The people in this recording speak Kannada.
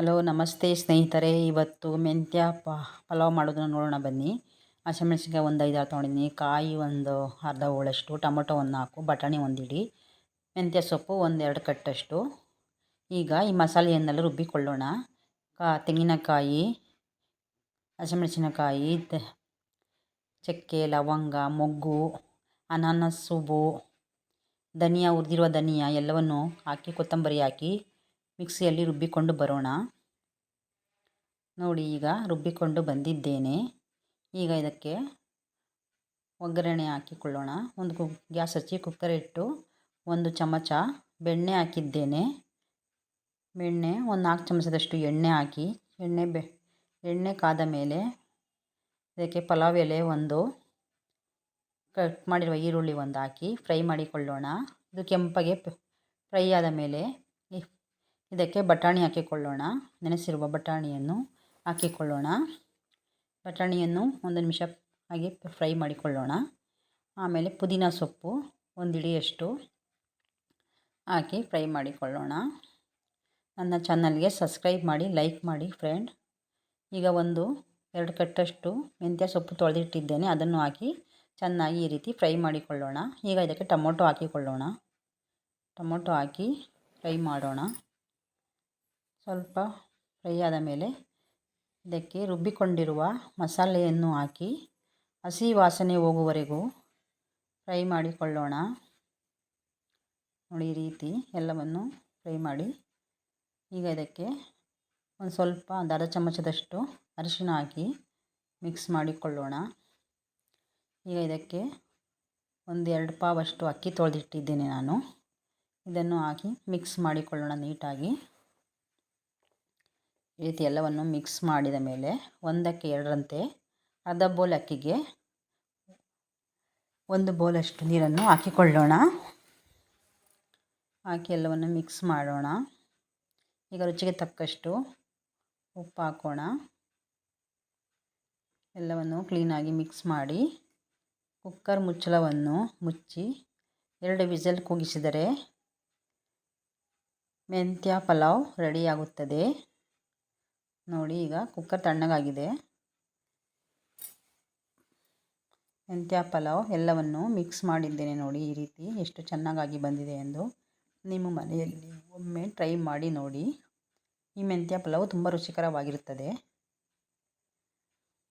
ಹಲೋ, ನಮಸ್ತೆ ಸ್ನೇಹಿತರೆ. ಇವತ್ತು ಮೆಂತ್ಯ ಪ, ಪಲಾವ್ ಮಾಡೋದನ್ನ ನೋಡೋಣ ಬನ್ನಿ. ಹಸಿಮೆಣ್ಸಿನ್ಕಾಯಿ ಒಂದು ಐದಾರು ತೊಗೊಂಡಿದ್ದೀನಿ ಕಾಯಿ ಒಂದು ಅರ್ಧ ಹೋಳಷ್ಟು, ಟೊಮೊಟೊ ಒಂದು ನಾಲ್ಕು, ಬಟಾಣಿ ಒಂದು ಇಡಿ, ಮೆಂತ್ಯ ಸೊಪ್ಪು ಒಂದೆರಡು ಕಟ್ಟಷ್ಟು. ಈಗ ಈ ಮಸಾಲೆಯನ್ನೆಲ್ಲ ರುಬ್ಬಿಕೊಳ್ಳೋಣ. ಕಾ, ತೆಂಗಿನಕಾಯಿ ಹಸಿಮೆಣಸಿನಕಾಯಿ ಚಕ್ಕೆ, ಲವಂಗ, ಮೊಗ್ಗು, ಅನಾನಸ್, ಸೂಬು, ಧನಿಯಾ ಉರಿದಿರುವ ಧನಿಯಾ ಎಲ್ಲವನ್ನು ಹಾಕಿ, ಕೊತ್ತಂಬರಿ ಹಾಕಿ ಮಿಕ್ಸಿಯಲ್ಲಿ ರುಬ್ಬಿಕೊಂಡು ಬರೋಣ. ನೋಡಿ ಈಗ ರುಬ್ಬಿಕೊಂಡು ಬಂದಿದ್ದೇನೆ. ಈಗ ಇದಕ್ಕೆ ಒಗ್ಗರಣೆ ಹಾಕಿಕೊಳ್ಳೋಣ. ಒಂದು ಕು, ಗ್ಯಾಸ್ ಹಚ್ಚಿ ಕುಕ್ಕರ್ ಇಟ್ಟು ಒಂದು ಚಮಚ ಬೆಣ್ಣೆ ಹಾಕಿದ್ದೇನೆ. ಬೆಣ್ಣೆ, ಒಂದು ನಾಲ್ಕು ಚಮಚದಷ್ಟು ಎಣ್ಣೆ ಹಾಕಿ, ಎಣ್ಣೆ ಬೆ, ಎಣ್ಣೆ ಕಾದ ಮೇಲೆ ಇದಕ್ಕೆ ಪಲಾವ್ ಎಲೆ ಒಂದು, ಕಟ್ ಮಾಡಿರುವ ಈರುಳ್ಳಿ ಒಂದು ಹಾಕಿ ಫ್ರೈ ಮಾಡಿಕೊಳ್ಳೋಣ. ಇದು ಕೆಂಪಗೆ ಫ್ರೈ ಆದ ಮೇಲೆ ಇದಕ್ಕೆ ಬಟಾಣಿ ಹಾಕಿಕೊಳ್ಳೋಣ. ನೆನೆಸಿರುವ ಬಟಾಣಿಯನ್ನು ಹಾಕಿಕೊಳ್ಳೋಣ. ಬಟಾಣಿಯನ್ನು ಒಂದು ನಿಮಿಷ ಹಾಗೆ ಫ್ರೈ ಮಾಡಿಕೊಳ್ಳೋಣ. ಆಮೇಲೆ ಪುದೀನ ಸೊಪ್ಪು ಒಂದು ಇಡಿಯಷ್ಟು ಹಾಕಿ ಫ್ರೈ ಮಾಡಿಕೊಳ್ಳೋಣ. ನನ್ನ ಚಾನಲ್ಗೆ ಸಬ್ಸ್ಕ್ರೈಬ್ ಮಾಡಿ, ಲೈಕ್ ಮಾಡಿ ಫ್ರೆಂಡ್. ಈಗ ಒಂದು ಎರಡು ಕಟ್ಟಷ್ಟು ಮೆಂತ್ಯ ಸೊಪ್ಪು ತೊಳೆದಿಟ್ಟಿದ್ದೇನೆ. ಅದನ್ನು ಹಾಕಿ ಚೆನ್ನಾಗಿ ಈ ರೀತಿ ಫ್ರೈ ಮಾಡಿಕೊಳ್ಳೋಣ. ಈಗ ಇದಕ್ಕೆ ಟೊಮೊಟೊ ಹಾಕಿಕೊಳ್ಳೋಣ. ಟೊಮೊಟೊ ಹಾಕಿ ಫ್ರೈ ಮಾಡೋಣ. ಸ್ವಲ್ಪ ಫ್ರೈ ಆದ ಮೇಲೆ ಇದಕ್ಕೆ ರುಬ್ಬಿಕೊಂಡಿರುವ ಮಸಾಲೆಯನ್ನು ಹಾಕಿ ಹಸಿ ವಾಸನೆ ಹೋಗುವವರೆಗೂ ಫ್ರೈ ಮಾಡಿಕೊಳ್ಳೋಣ. ನೋಡಿ ರೀತಿ ಎಲ್ಲವನ್ನು ಫ್ರೈ ಮಾಡಿ ಈಗ ಇದಕ್ಕೆ ಒಂದು ಸ್ವಲ್ಪ ಒಂದು ಅರ್ಧ ಚಮಚದಷ್ಟು ಅರಿಶಿಣ ಹಾಕಿ ಮಿಕ್ಸ್ ಮಾಡಿಕೊಳ್ಳೋಣ. ಈಗ ಇದಕ್ಕೆ ಒಂದು ಎರಡು ಪಾವಷ್ಟು ಅಕ್ಕಿ ತೊಳೆದಿಟ್ಟಿದ್ದೇನೆ ನಾನು. ಇದನ್ನು ಹಾಕಿ ಮಿಕ್ಸ್ ಮಾಡಿಕೊಳ್ಳೋಣ ನೀಟಾಗಿ. ಈ ರೀತಿ ಎಲ್ಲವನ್ನು ಮಿಕ್ಸ್ ಮಾಡಿದ ಮೇಲೆ ಒಂದಕ್ಕೆ ಎರಡರಂತೆ ಅರ್ಧ ಬೋಲ್ ಅಕ್ಕಿಗೆ ಒಂದು ಬೋಲಷ್ಟು ನೀರನ್ನು ಹಾಕಿಕೊಳ್ಳೋಣ. ಹಾಕಿ ಎಲ್ಲವನ್ನು ಮಿಕ್ಸ್ ಮಾಡೋಣ. ಈಗ ರುಚಿಗೆ ತಕ್ಕಷ್ಟು ಉಪ್ಪು ಹಾಕೋಣ. ಎಲ್ಲವನ್ನು ಕ್ಲೀನಾಗಿ ಮಿಕ್ಸ್ ಮಾಡಿ ಕುಕ್ಕರ್ ಮುಚ್ಚಳವನ್ನು ಮುಚ್ಚಿ ಎರಡು ವಿಸಲ್ ಕೂಗಿಸಿದರೆ ಮೆಂತ್ಯ ಪಲಾವ್ ರೆಡಿಯಾಗುತ್ತದೆ ನೋಡಿ, ಈಗ ಕುಕ್ಕರ್ ತಣ್ಣಗಾಗಿದೆ. ಮೆಂತ್ಯ, ಪಲಾವ್ ಎಲ್ಲವನ್ನು ಮಿಕ್ಸ್ ಮಾಡಿದ್ದೇನೆ ನೋಡಿ ಈ ರೀತಿ. ಎಷ್ಟು ಚೆನ್ನಾಗಾಗಿ ಬಂದಿದೆ ಎಂದು ನಿಮ್ಮ ಮನೆಯಲ್ಲಿ ಒಮ್ಮೆ ಟ್ರೈ ಮಾಡಿ ನೋಡಿ. ಈ ಮೆಂತ್ಯ, ಪಲಾವ್ ತುಂಬ ರುಚಿಕರವಾಗಿರುತ್ತದೆ.